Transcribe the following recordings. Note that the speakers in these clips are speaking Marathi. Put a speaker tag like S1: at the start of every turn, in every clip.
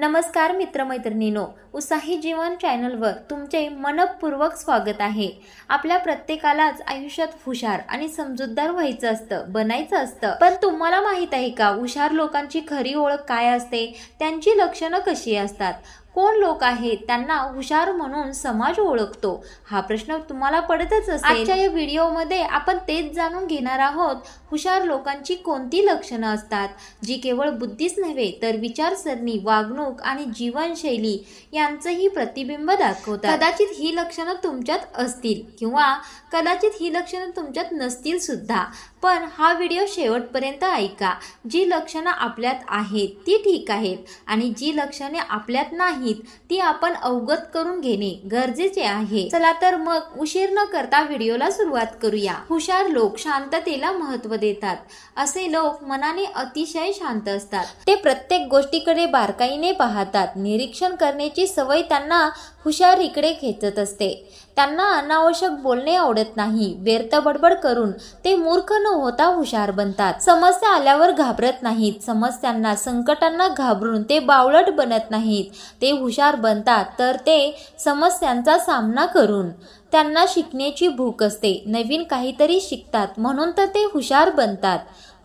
S1: नमस्कार मित्रमैत्रिणींनो उत्साही जीवन चॅनलवर तुमचे मनपूर्वक स्वागत आहे. आपल्या प्रत्येकालाच आयुष्यात हुशार आणि समजूतदार व्हायचं असतं बनायचं असतं. पण तुम्हाला माहीत आहे का हुशार लोकांची खरी ओळख काय असते? त्यांची लक्षणं कशी असतात? कोण लोक आहेत त्यांना हुशार म्हणून समाज ओळखतो? हा प्रश्न तुम्हाला पडतच असेल. आजच्या या व्हिडिओमध्ये आपण तेच जाणून घेणार आहोत हुशार लोकांची कोणती लक्षणं असतात? जी केवळ बुद्धीच नव्हे तर विचारसरणी वागणूक आणि जीवनशैली यांचंही प्रतिबिंब दाखवतात. कदाचित ही लक्षणं तुमच्यात असतील किंवा कदाचित ही लक्षणं तुमच्यात नसतील सुद्धा. पण हा व्हिडिओ शेवटपर्यंत ऐका. जी लक्षणं आपल्यात आहेत ती ठीक आहेत आणि जी लक्षणे आपल्यात नाहीत ती आपण अवगत करून घेणे गरजेचे आहे. चला तर मग उशीर न करता व्हिडिओला सुरुवात करूया. हुशार लोक शांततेला महत्त्व देतात. असे लोक मनाने अतिशय शांत असतात. ते प्रत्येक गोष्टीकडे बारकाईने पाहतात. निरीक्षण करण्याची सवय त्यांना हुशार इकडे खेचत असते. त्यांना अनावश्यक बोलणे आवडत नाही. व्यर्थ बडबड करून ते मूर्ख न होता हुशार बनतात. समस्या आल्यावर घाबरत नाहीत. समस्यांना संकटांना घाबरून ते बावळट बनत नाहीत. ते हुशार बनतात तर ते समस्यांचा सामना करून त्यांना शिकण्याची भूक असते. नवीन काहीतरी शिकतात म्हणून तर ते हुशार बनतात.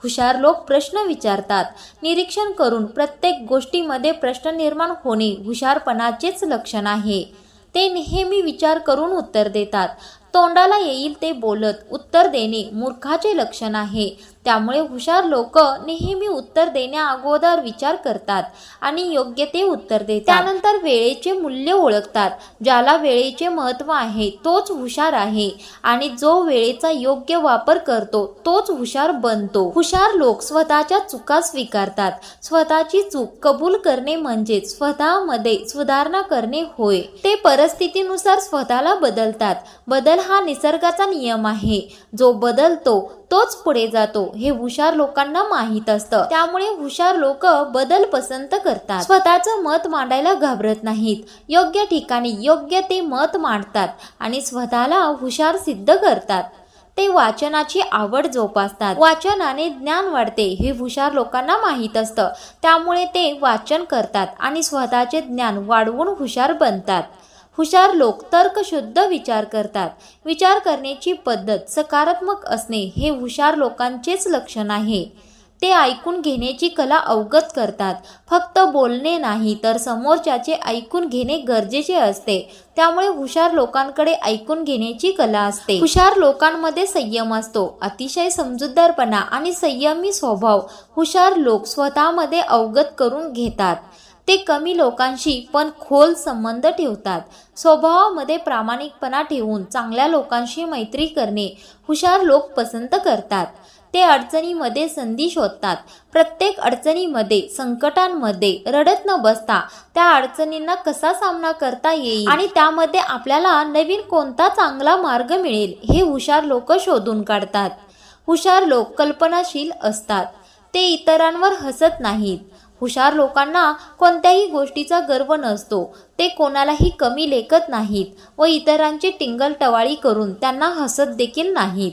S1: हुशार लोक प्रश्न विचारतात. निरीक्षण करून प्रत्येक गोष्टीमध्ये प्रश्न निर्माण होणे हुशारपणाचेच लक्षण आहे. ते नेहमी विचार करून उत्तर देतात. तोंडाला येईल ते बोलत उत्तर देणे मूर्खाचे लक्षण आहे. त्यामुळे हुशार लोक नेहमी उत्तर देण्या अगोदर विचार करतात आणि योग्य ते उत्तर देतात. त्यानंतर वेळेचे मूल्य ओळखतात. ज्याला वेळेचे महत्त्व आहे तोच हुशार आहे आणि जो वेळेचा योग्य वापर करतो तोच हुशार बनतो. हुशार लोक स्वतःच्या चुका स्वीकारतात. स्वतःची चूक कबूल करणे म्हणजे स्वतःमध्ये सुधारणा करणे होय. ते परिस्थितीनुसार स्वतःला बदलतात. बदल हा निसर्गाचा नियम आहे. जो बदलतो तोच पुढे जातो हे हुशार लोकांना माहीत असतं. त्यामुळे हुशार लोक बदल पसंत करतात. स्वतःचं मत मांडायला घाबरत नाहीत. योग्य ठिकाणी योग्य ते मत मांडतात आणि स्वतःला हुशार सिद्ध करतात. ते वाचनाची आवड जोपासतात. वाचनाने ज्ञान वाढते हे हुशार लोकांना माहीत असतं. त्यामुळे ते वाचन करतात आणि स्वतःचे ज्ञान वाढवून हुशार बनतात. हुशार लोक तर्कशुद्ध विचार करतात. विचार करण्याची पद्धत सकारात्मक असणे हे हुशार लोकांचेच लक्षण आहे. ते ऐकून घेण्याची कला अवगत करतात. फक्त बोलणे नाही तर समोरच्याचे ऐकून घेणे गरजेचे असते. त्यामुळे हुशार लोकांकडे ऐकून घेण्याची कला असते. हुशार लोकांमध्ये संयम असतो. अतिशय समजूतदारपणा आणि संयमी स्वभाव हुशार लोक स्वतःमध्ये अवगत करून घेतात. ते कमी लोकांशी पण खोल संबंध ठेवतात. स्वभावामध्ये प्रामाणिकपणा ठेवून चांगल्या लोकांशी मैत्री करणे हुशार लोक पसंत करतात. ते अडचणीमध्ये संधी शोधतात. प्रत्येक अडचणीमध्ये संकटांमध्ये रडत न बसता त्या अडचणींना कसा सामना करता येईल आणि त्यामध्ये आपल्याला नवीन कोणता चांगला मार्ग मिळेल हे हुशार लोक शोधून काढतात. हुशार लोक कल्पनाशील असतात. ते इतरांवर हसत नाहीत. हुशार लोकांना कोणत्याही गोष्टीचा गर्व नसतो. ते कोणालाही कमी लेखत नाहीत व इतरांची टिंगल टवाळी करून त्यांना हसत देखील नाहीत.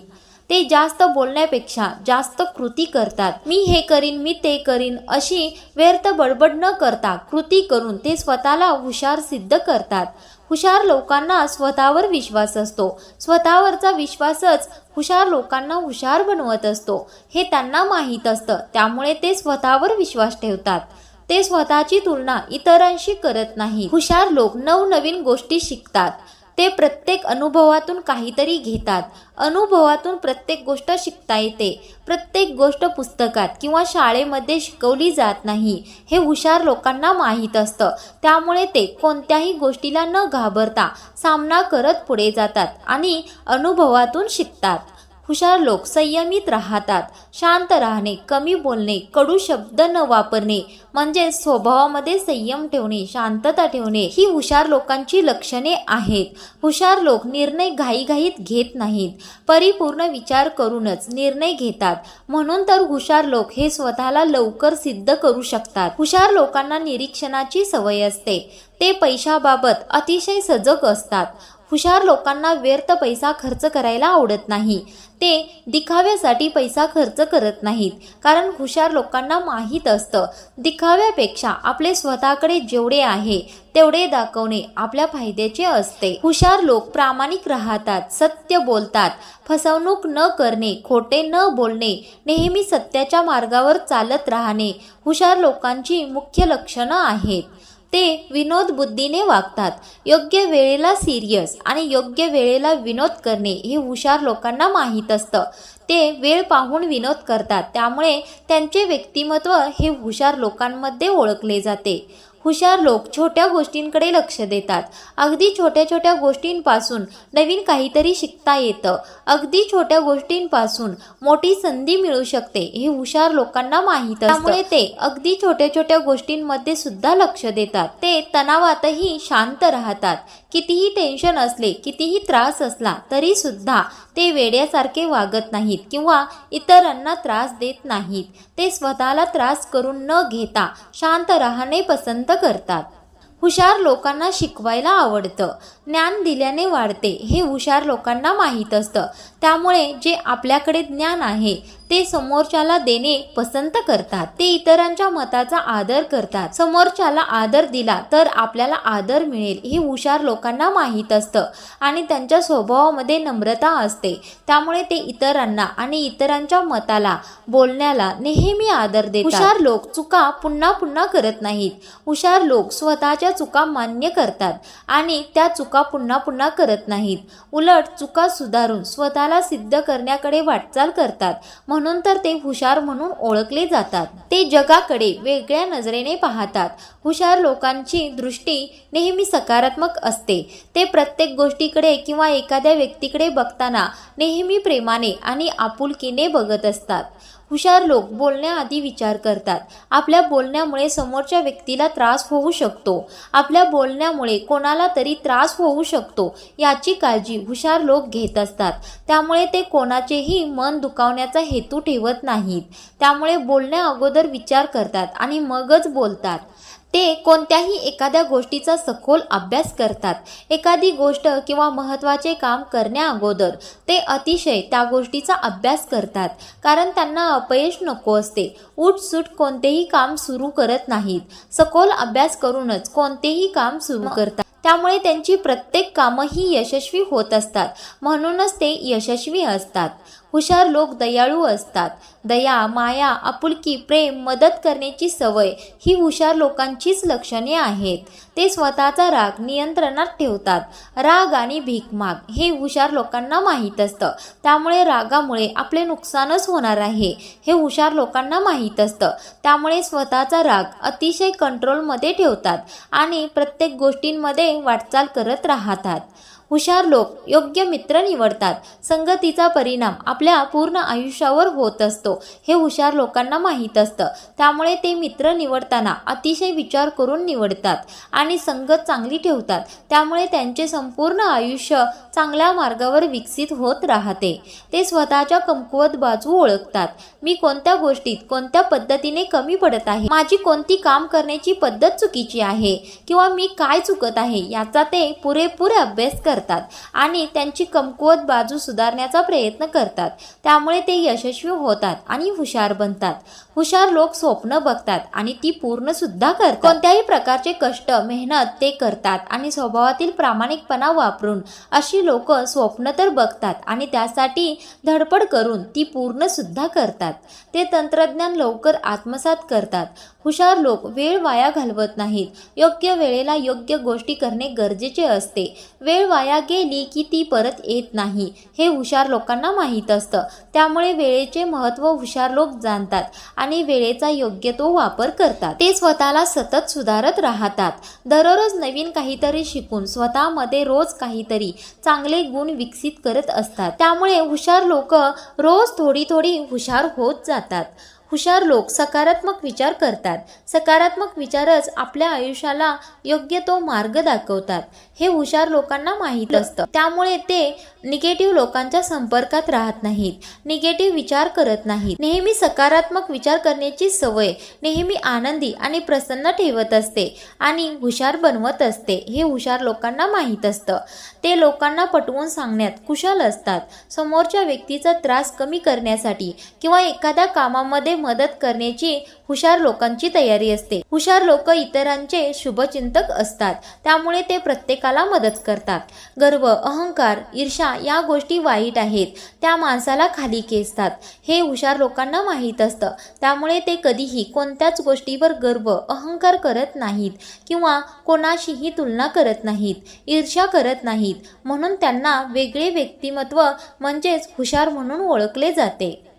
S1: ते जास्त बोलण्यापेक्षा जास्त कृती करतात. मी हे करीन मी ते करीन अशी व्यर्थ बडबड न करता कृती करून ते स्वतःला हुशार सिद्ध करतात. हुशार लोकांना स्वतःवर विश्वास असतो. स्वतःवरचा विश्वासच हुशार लोकांना हुशार बनवत असतो. हे त्यांना माहीत असतं. त्यामुळे ते स्वतःवर विश्वास ठेवतात. ते स्वतःची तुलना इतरांशी करत नाही हुशार लोक नवनवीन गोष्टी शिकतात. ते प्रत्येक अनुभवातून काहीतरी घेतात. अनुभवातून प्रत्येक गोष्ट शिकता येते. प्रत्येक गोष्ट पुस्तकात किंवा शाळेमध्ये शिकवली जात नाही हे हुशार लोकांना माहीत असतं. त्यामुळे ते कोणत्याही गोष्टीला न घाबरता सामना करत पुढे जातात आणि अनुभवातून शिकतात. हुशार लोक संयमित राहतात. शांत राहणे कमी बोलणे कडू शब्द न वापरणे म्हणजे स्वभावामध्ये संयम ठेवणे शांतता ठेवणे ही हुशार लोकांची लक्षणे आहेत. हुशार लोक निर्णय घाईघाईत घेत नाहीत. परिपूर्ण विचार करूनच निर्णय घेतात. म्हणून तर हुशार लोक हे स्वतःला लवकर सिद्ध करू शकतात. हुशार लोकांना निरीक्षणाची सवय असते. ते पैशाबाबत अतिशय सजग असतात. हुशार लोकांना व्यर्थ पैसा खर्च करायला आवडत नाही. ते दिखाव्यासाठी पैसा खर्च करत नाहीत. कारण हुशार लोकांना माहीत असतं दिखाव्यापेक्षा आपले स्वतःकडे जेवढे आहे तेवढे दाखवणे आपल्या फायद्याचे असते. हुशार लोक प्रामाणिक राहतात सत्य बोलतात फसवणूक न करणे खोटे न बोलणे नेहमी सत्याच्या मार्गावर चालत राहणे हुशार लोकांची मुख्य लक्षणं आहेत. ते विनोद बुद्धीने वागतात. योग्य वेळेला सिरियस आणि योग्य वेळेला विनोद करणे हे हुशार लोकांना माहीत असतं. ते वेळ पाहून विनोद करतात. त्यामुळे त्यांचे व्यक्तिमत्व हे हुशार लोकांमध्ये ओळखले जाते. हुशार लोक छोट्या गोष्टींकडे लक्ष देतात. अगदी छोट्या छोट्या गोष्टींपासून नवीन काहीतरी शिकता येतं. अगदी छोट्या गोष्टींपासून मोठी संधी मिळू शकते हे हुशार लोकांना माहीत त्यामुळे ते अगदी छोट्या छोट्या गोष्टींमध्ये सुद्धा लक्ष देतात. ते तणावातही शांत राहतात. कितीही टेन्शन असले कितीही त्रास असला तरी सुद्धा ते वेड्यासारखे वागत नाहीत किंवा इतरांना त्रास देत नाहीत. ते स्वतःला त्रास करून न घेता शांत राहणे पसंत करतात. हुशार लोकांना शिकवायला आवडतं. ज्ञान दिल्याने वाढते हे हुशार लोकांना माहीत असतं. त्यामुळे जे आपल्याकडे ज्ञान आहे ते समोरच्याला देणे पसंत करतात. ते इतरांच्या मताचा आदर करतात. समोरच्याला आदर दिला तर आपल्याला आदर मिळेल हे हुशार लोकांना माहीत असतं आणि त्यांच्या स्वभावामध्ये नम्रता असते. त्यामुळे ते इतरांना आणि इतरांच्या मताला बोलण्याला नेहमी आदर देतात. हुशार लोक चुका पुन्हा पुन्हा करत नाहीत. हुशार लोक स्वतःच्या चुका मान्य करतात आणि त्या चुका पुन्हा पुन्हा करत नाहीत. उलट चुका सुधारून स्वतःला सिद्ध करण्याकडे वाटचाल करतात. म्हणून तर ते हुशार म्हणून ओळखले जातात. ते जगाकडे वेगळ्या नजरेने पाहतात. हुशार लोकांची दृष्टी नेहमी सकारात्मक असते. ते प्रत्येक गोष्टीकडे किंवा एखाद्या व्यक्तीकडे बघताना नेहमी प्रेमाने आणि आपुलकीने बघत असतात. हुशार लोक बोलण्याआधी विचार करतात. आपल्या बोलण्यामुळे समोरच्या व्यक्तीला त्रास होऊ शकतो. आपल्या बोलण्यामुळे कोणाला तरी त्रास होऊ शकतो याची काळजी हुशार लोक घेत असतात. त्यामुळे ते कोणाचेही मन दुखावण्याचा हेतू ठेवत नाहीत. त्यामुळे बोलण्या अगोदर विचार करतात आणि मगच बोलतात. ते कोणत्याही एखाद्या गोष्टीचा सखोल अभ्यास करतात. एखादी गोष्ट किंवा महत्त्वाचे काम करण्याअगोदर ते अतिशय त्या गोष्टीचा अभ्यास करतात कारण त्यांना अपयश नको असते. उठसूट कोणतेही काम सुरू करत नाहीत. सखोल अभ्यास करूनच कोणतेही काम सुरू करतात. त्यामुळे त्यांची प्रत्येक कामं ही यशस्वी होत असतात. म्हणूनच ते यशस्वी असतात. हुशार लोक दयाळू असतात. दया माया आपुलकी प्रेम मदत करण्याची सवय ही हुशार लोकांचीच लक्षणे आहेत. ते स्वतःचा राग नियंत्रणात ठेवतात. राग आणि भीकमाग हे हुशार लोकांना माहीत असतं. त्यामुळे रागामुळे आपले नुकसानच होणार आहे हे हुशार लोकांना माहीत असतं. त्यामुळे स्वतःचा राग अतिशय कंट्रोलमध्ये ठेवतात आणि प्रत्येक गोष्टींमध्ये वाटचाल करत राहतात. हुशार लोक योग्य मित्र निवडतात. संगतीचा परिणाम आपल्या पूर्ण आयुष्यावर होत असतो. हे हुशार लोकांना माहीत असतं. त्यामुळे ते मित्र निवडताना अतिशय विचार करून निवडतात आणि संगत चांगली ठेवतात. त्यामुळे त्यांचे संपूर्ण आयुष्य चांगल्या मार्गावर विकसित होत राहते. ते स्वतःच्या कमकुवत बाजू ओळखतात. मी कोणत्या गोष्टीत कोणत्या पद्धतीने कमी पडत आहे? माझी कोणती काम करण्याची पद्धत चुकीची आहे? किंवा मी काय चुकत आहे? याचा ते पुरेपूर अभ्यास करतात. आणि त्यांची कमकुवत बाजू सुधारण्याचा प्रयत्न करतात. त्यामुळे ते यशस्वी होतात आणि हुशार बनतात. हुशार लोक स्वप्न बघतात आणि ती पूर्ण सुद्धा करतात. कोणत्याही प्रकारचे कष्ट मेहनत ते करतात आणि स्वभावातील प्रामाणिकपणा वापरून अशी लोक स्वप्न तर बघतात आणि त्यासाठी धडपड करून ती पूर्ण सुद्धा करतात. ते तंत्रज्ञान लवकर आत्मसात करतात. हुशार लोक वेळ वाया घालवत नाहीत. योग्य वेळेला योग्य गोष्टी करणे गरजेचे असते. वेळ वाया गेली की ती परत येत नाही हे हुशार लोकांना माहीत असतं. त्यामुळे वेळेचे महत्त्व हुशार लोक जाणतात आणि वेळेचा योग्य तो वापर करतात. ते स्वतःला सतत सुधारत राहतात. दररोज नवीन काहीतरी शिकून स्वतःमध्ये रोज काहीतरी चांगले गुण विकसित करत असतात. त्यामुळे हुशार लोक रोज थोडी थोडी हुशार होत जातात. हुशार लोक सकारात्मक विचार करतात. सकारात्मक विचारच आपल्या आयुष्याला योग्य तो मार्ग दाखवतात. हे हुशार लोकांना माहीत असतं. त्यामुळे ते निगेटिव्ह लोकांच्या संपर्कात राहत नाहीत. निगेटिव्ह विचार करत नाहीत. नेहमी सकारात्मक विचार करण्याची सवय नेहमी आनंदी आणि प्रसन्न ठेवत असते आणि हुशार बनवत असते. हे हुशार लोकांना माहीत असतं. ते लोकांना पटवून सांगण्यात कुशल असतात. समोरच्या व्यक्तीचा त्रास कमी करण्यासाठी किंवा एखाद्या कामामध्ये मदत करण्याची हुशार लोकांची तयारी असते. हुशार लोक इतरांचे शुभचिंतक असतात. त्यामुळे ते प्रत्येकाला मदत करतात. गर्व अहंकार ईर्षा या गोष्टी वाईट आहेत. त्या माणसाला खाली खेचतात. हे हुशार लोकांना माहीत असतं. त्यामुळे ते कधीही कोणत्याच गोष्टीवर गर्व अहंकार करत नाहीत किंवा कोणाशीही तुलना करत नाहीत ईर्ष्या करत नाहीत. म्हणून त्यांना वेगळे व्यक्तिमत्व म्हणजेच हुशार म्हणून ओळखले जाते.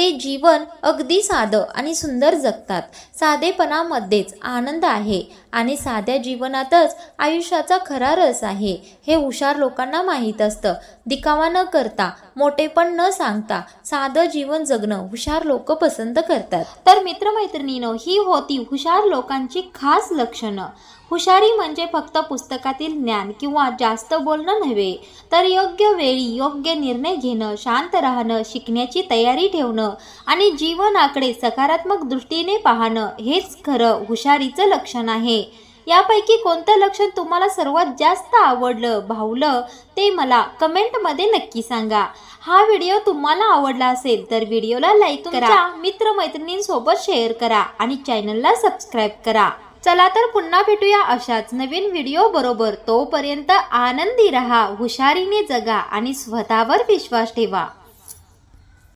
S1: ते जीवन अगदी साधं आणि सुंदर जगतात. साधेपणामध्येच आनंद आहे आणि साध्या जीवनातच आयुष्याचा खरा रस आहे हे हुशार लोकांना माहीत असतं. दिखावा न करता मोठेपण न सांगता साधं जीवन जगणं हुशार लोक पसंत करतात. तर मित्रमैत्रिणीनं ही होती हुशार लोकांची खास लक्षणं. हुशारी म्हणजे फक्त पुस्तकातील ज्ञान किंवा जास्त बोलणं नव्हे तर योग्य वेळी योग्य निर्णय घेणं शांत राहणं शिकण्याची तयारी ठेवणं आणि जीवनाकडे सकारात्मक दृष्टीने पाहणं हेच खरं हुशारीचं लक्षण आहे. यापैकी कोणतं लक्षण तुम्हाला सर्वात जास्त आवडलं भावलं ते मला कमेंटमध्ये नक्की सांगा. हा व्हिडिओ तुम्हाला आवडला असेल तर व्हिडिओला लाईक करा मित्रमैत्रिणींसोबत शेअर करा आणि चॅनलला सबस्क्राईब करा. चला तर पुन्हा भेटूया अशाच नवीन व्हिडिओ बरोबर. तोपर्यंत आनंदी रहा हुशारीने जगा आणि स्वतःवर विश्वास ठेवा.